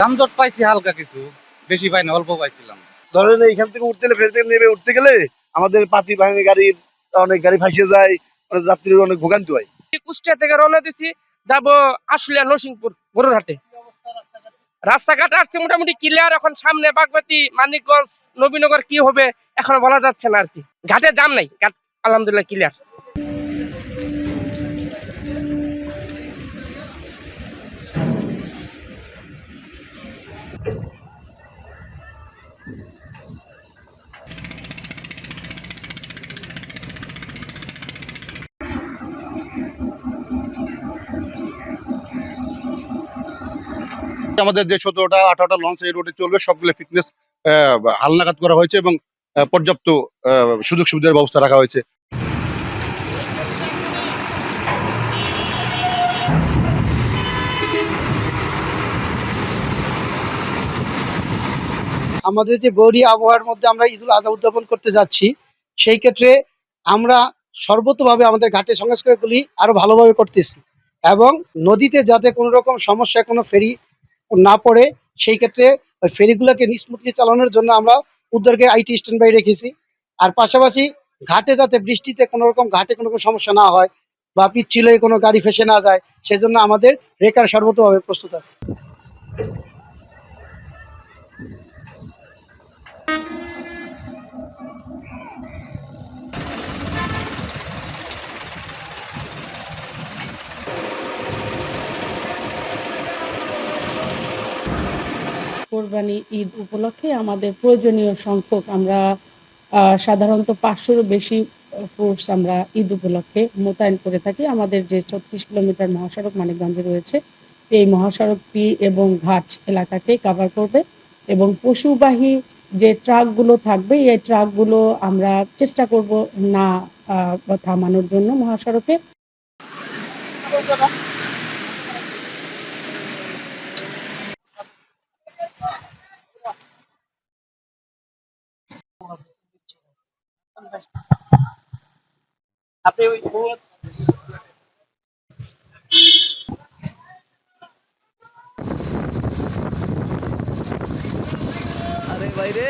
দামদর পাইছি হালকা কিছু বেশি পাইনি অল্প পাইছিলাম। ধরেন এইখান থেকে উঠতে গেলে ফের থেকে নেমে উঠতে গেলে আমাদের পাতি ভাঙে গাড়ির অনেক গাড়ি ফাঁসে যায় অনেক যাত্রীর অনেক ভোগান্তি হয়। কুষ্টিয়া থেকে রওনা দিছি যাব আশুলিয়া নরসিংপুর গরুরহাটে। রাস্তাঘাট আসছে মোটামুটি ক্লিয়ার এখন সামনে বাগবাতি মানিকগঞ্জ নবীনগর কি হবে এখন বলা যাচ্ছে না আর কি। ঘাটে জাম নাই ঘাট আলহামদুলিল্লাহ ক্লিয়ার আমাদের যে সতেরোটা, আঠারোটা লঞ্চ এই রোডে চলবে, সবগুলো ফিটনেস হালনাগাদ করা হয়েছে এবং পর্যাপ্ত সুযোগ সুবিধার ব্যবস্থা রাখা হয়েছে। আমাদের যে গৌরী আবহাওয়ার মধ্যে আমরা ঈদুল আজহা উদযাপন করতে যাচ্ছি, সেই ক্ষেত্রে আমরা সর্বতভাবে আমাদের ঘাটের সংস্কারগুলি আরও ভালোভাবে করতেছি এবং নদীতে যাতে কোনো রকম সমস্যা কোনো ফেরি না পড়ে, সেই ক্ষেত্রে ওই ফেরিগুলোকে চালানোর জন্য আমরা উদ্ধারকে আইটি স্ট্যান্ড বাই রেখেছি। আর পাশাপাশি ঘাটে যাতে বৃষ্টিতে কোনো রকম ঘাটে কোনো রকম সমস্যা না হয় বা পিচ্ছিল কোনো গাড়ি ফেসে না যায়, সেজন্য আমাদের রেকার সর্বতভাবে প্রস্তুত আছে। কোরবানি ঈদ উপলক্ষে আমাদের প্রয়োজনীয় সংখ্যক আমরা সাধারণত পাঁচশোরও বেশি ফোর্স আমরা ঈদ উপলক্ষে মোতায়েন করে থাকি। আমাদের যে ছত্রিশ কিলোমিটার মহাসড়ক মানিকগঞ্জে রয়েছে, এই মহাসড়কটি এবং ঘাট এলাকাকে কভার করবে এবং পশুবাহী যে ট্রাকগুলো থাকবে, এই ট্রাকগুলো আমরা চেষ্টা করব না থামানোর জন্য মহাসড়কে। আপনি ওই আরে বাইরে